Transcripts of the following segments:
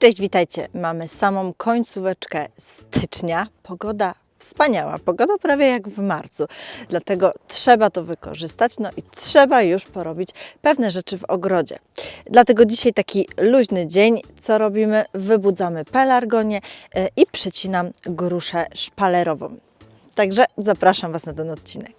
Cześć, witajcie. Mamy samą końcóweczkę stycznia. Pogoda wspaniała, pogoda prawie jak w marcu. Dlatego trzeba to wykorzystać, no i trzeba już porobić pewne rzeczy w ogrodzie. Dlatego dzisiaj taki luźny dzień. Co robimy? Wybudzamy pelargonię e, i przycinam gruszę szpalerową. Także zapraszam Was na ten odcinek.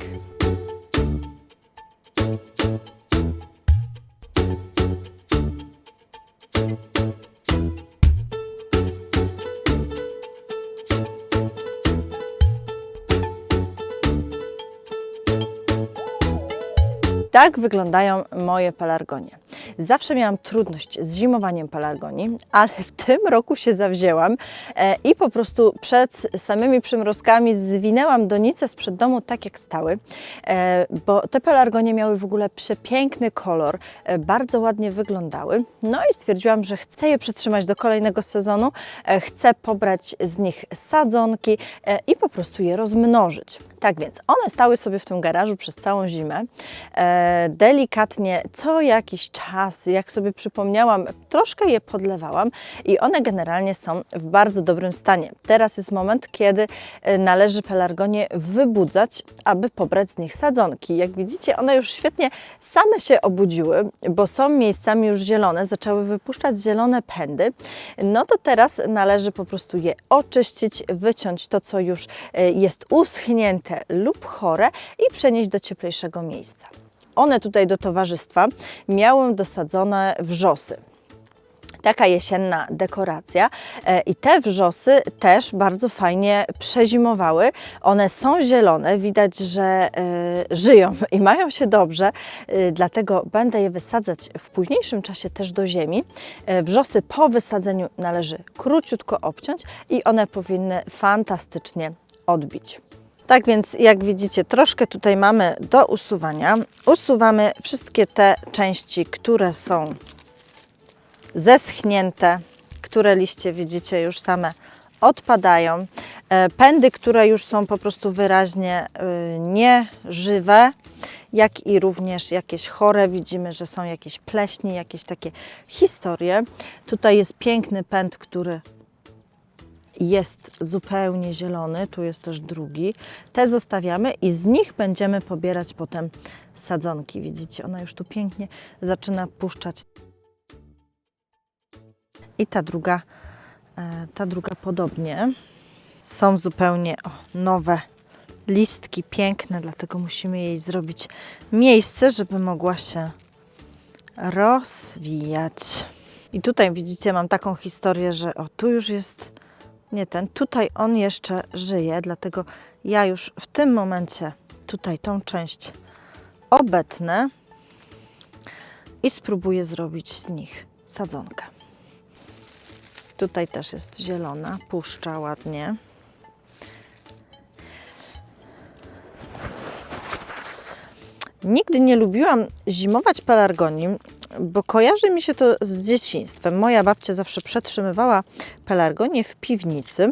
Tak wyglądają moje pelargonie. Zawsze miałam trudność z zimowaniem pelargonii, ale w tym roku się zawzięłam e, i po prostu przed samymi przymrozkami zwinęłam donice sprzed domu tak jak stały, e, bo te pelargonie miały w ogóle przepiękny kolor, e, bardzo ładnie wyglądały. No i stwierdziłam, że chcę je przetrzymać do kolejnego sezonu, chcę pobrać z nich sadzonki i po prostu je rozmnożyć. Tak więc one stały sobie w tym garażu przez całą zimę. Delikatnie co jakiś czas, jak sobie przypomniałam, troszkę je podlewałam i one generalnie są w bardzo dobrym stanie. Teraz jest moment, kiedy e, należy pelargonie wybudzać, aby pobrać z nich sadzonki. Jak widzicie, one już świetnie same się obudziły, bo są miejscami już zielone, zaczęły wypuszczać zielone pędy. No to teraz należy po prostu je oczyścić, wyciąć to, co już e, jest uschnięte lub chore i przenieść do cieplejszego miejsca. One tutaj do towarzystwa miały dosadzone wrzosy taka jesienna dekoracja E, i te wrzosy też bardzo fajnie przezimowały. One są zielone, widać, że e, żyją i mają się dobrze, e, dlatego będę je wysadzać w późniejszym czasie też do ziemi. Wrzosy po wysadzeniu należy króciutko obciąć i one powinny fantastycznie odbić. Tak więc, jak widzicie, troszkę tutaj mamy do usuwania. Usuwamy wszystkie te części, które są zeschnięte, które liście widzicie już same odpadają. E, Pędy, które już są po prostu wyraźnie y, nieżywe, jak i również jakieś chore. Widzimy, że są jakieś pleśni, jakieś takie historie. Tutaj jest piękny pęd, który jest zupełnie zielony, tu jest też drugi. Te zostawiamy i z nich będziemy pobierać potem sadzonki. Widzicie, ona już tu pięknie zaczyna puszczać. I ta druga, e, ta druga podobnie. Są zupełnie o, nowe listki, piękne, dlatego musimy jej zrobić miejsce, żeby mogła się rozwijać. I tutaj widzicie, mam taką historię, że o, tu już jest nie ten, tutaj on jeszcze żyje, dlatego ja już w tym momencie tutaj tą część obetnę i spróbuję zrobić z nich sadzonkę. Tutaj też jest zielona, puszcza ładnie. Nigdy nie lubiłam zimować pelargonii, bo kojarzy mi się to z dzieciństwem. Moja babcia zawsze przetrzymywała pelargonie w piwnicy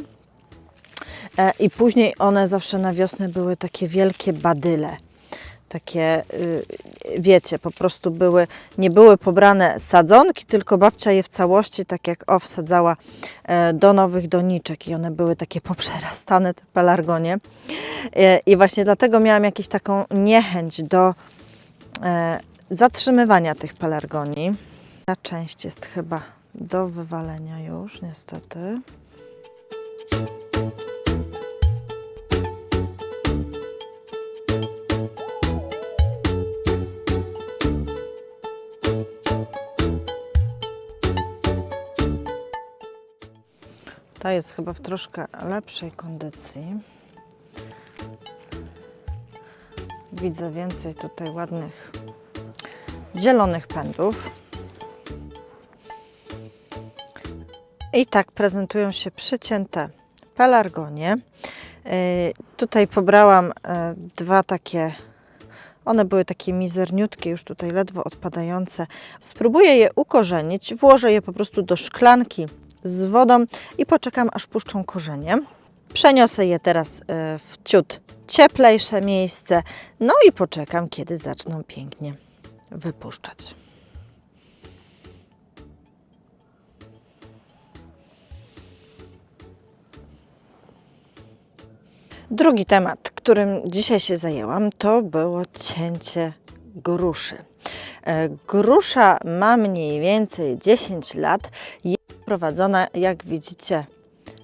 e, i później one zawsze na wiosnę były takie wielkie badyle. Takie, y, wiecie, po prostu były, nie były pobrane sadzonki, tylko babcia je w całości, tak jak o, wsadzała e, do nowych doniczek i one były takie poprzerastane, te pelargonie. E, I właśnie dlatego miałam jakąś taką niechęć do zatrzymywania tych pelargonii. Ta część jest chyba do wywalenia już, niestety. Ta jest chyba w troszkę lepszej kondycji. Widzę więcej tutaj ładnych zielonych pędów. I tak prezentują się przycięte pelargonie. Yy, Tutaj pobrałam yy, dwa takie, one były takie mizerniutkie, już tutaj ledwo odpadające. Spróbuję je ukorzenić, włożę je po prostu do szklanki z wodą i poczekam aż puszczą korzenie. Przeniosę je teraz yy, w ciut cieplejsze miejsce, no i poczekam, kiedy zaczną pięknie wypuszczać. Drugi temat, którym dzisiaj się zajęłam, to było cięcie gruszy. E, grusza ma mniej więcej 10 lat, jest prowadzona, jak widzicie,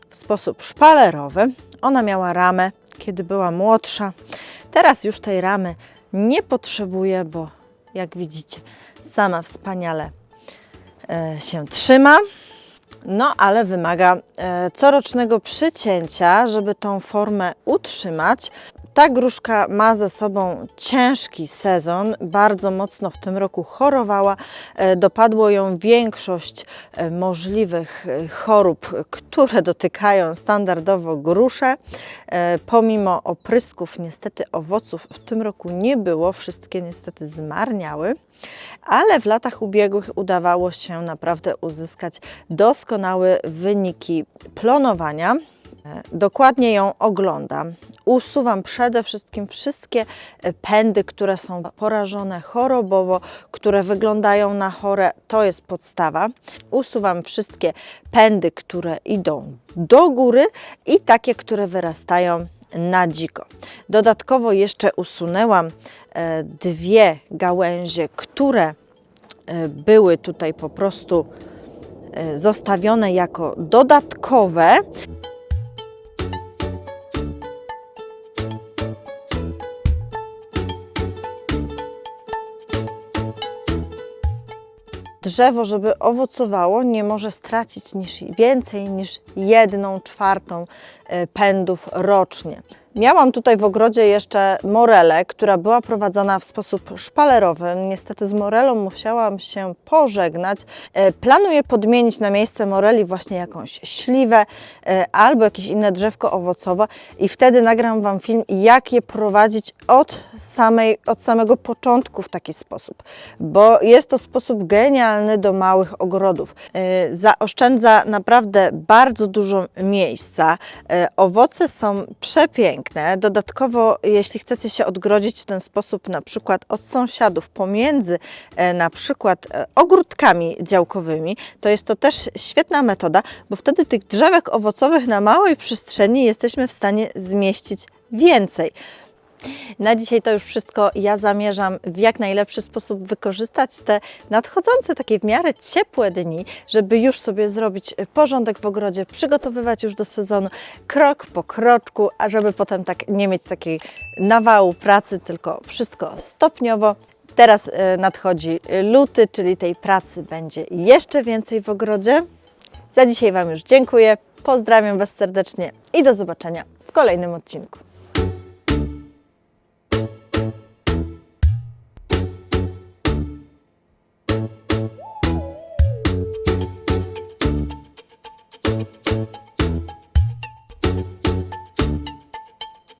w sposób szpalerowy. Ona miała ramę, kiedy była młodsza. Teraz już tej ramy nie potrzebuje, bo jak widzicie, sama wspaniale e, się trzyma. No, ale wymaga e, corocznego przycięcia, żeby tą formę utrzymać. Ta gruszka ma za sobą ciężki sezon, bardzo mocno w tym roku chorowała. E, dopadło ją większość e, możliwych e, chorób, które dotykają standardowo grusze. Pomimo oprysków, niestety owoców w tym roku nie było, wszystkie niestety zmarniały ale w latach ubiegłych udawało się naprawdę uzyskać doskonałe wyniki plonowania. Dokładnie ją oglądam. Usuwam przede wszystkim wszystkie e, pędy, które są porażone chorobowo, które wyglądają na chore. To jest podstawa. Usuwam wszystkie pędy, które idą do góry i takie, które wyrastają na dziko. Dodatkowo jeszcze usunęłam e, dwie gałęzie, które e, były tutaj po prostu zostawione jako dodatkowe. Drzewo, żeby owocowało, nie może stracić niż, więcej niż jedną czwartą e, pędów rocznie. Miałam tutaj w ogrodzie jeszcze morelę, która była prowadzona w sposób szpalerowy. Niestety z morelą musiałam się pożegnać. E, Planuję podmienić na miejsce moreli właśnie jakąś śliwę e, albo jakieś inne drzewko owocowe i wtedy nagram Wam film, jak je prowadzić od, samej, od samego początku w taki sposób, bo jest to sposób genialny do małych ogrodów. E, Zaoszczędza naprawdę bardzo dużo miejsca. Owoce są przepiękne. Dodatkowo, jeśli chcecie się odgrodzić w ten sposób na przykład od sąsiadów pomiędzy e, na przykład e, ogródkami działkowymi, to jest to też świetna metoda, bo wtedy tych drzewek owocowych na małej przestrzeni jesteśmy w stanie zmieścić więcej. Na dzisiaj to już wszystko. Ja zamierzam w jak najlepszy sposób wykorzystać te nadchodzące takie w miarę ciepłe dni, żeby już sobie zrobić porządek w ogrodzie, przygotowywać już do sezonu krok po kroczku, a żeby potem tak nie mieć takiej nawału pracy, tylko wszystko stopniowo. Teraz e, nadchodzi luty, czyli tej pracy będzie jeszcze więcej w ogrodzie. Za dzisiaj Wam już dziękuję. Pozdrawiam Was serdecznie i do zobaczenia w kolejnym odcinku.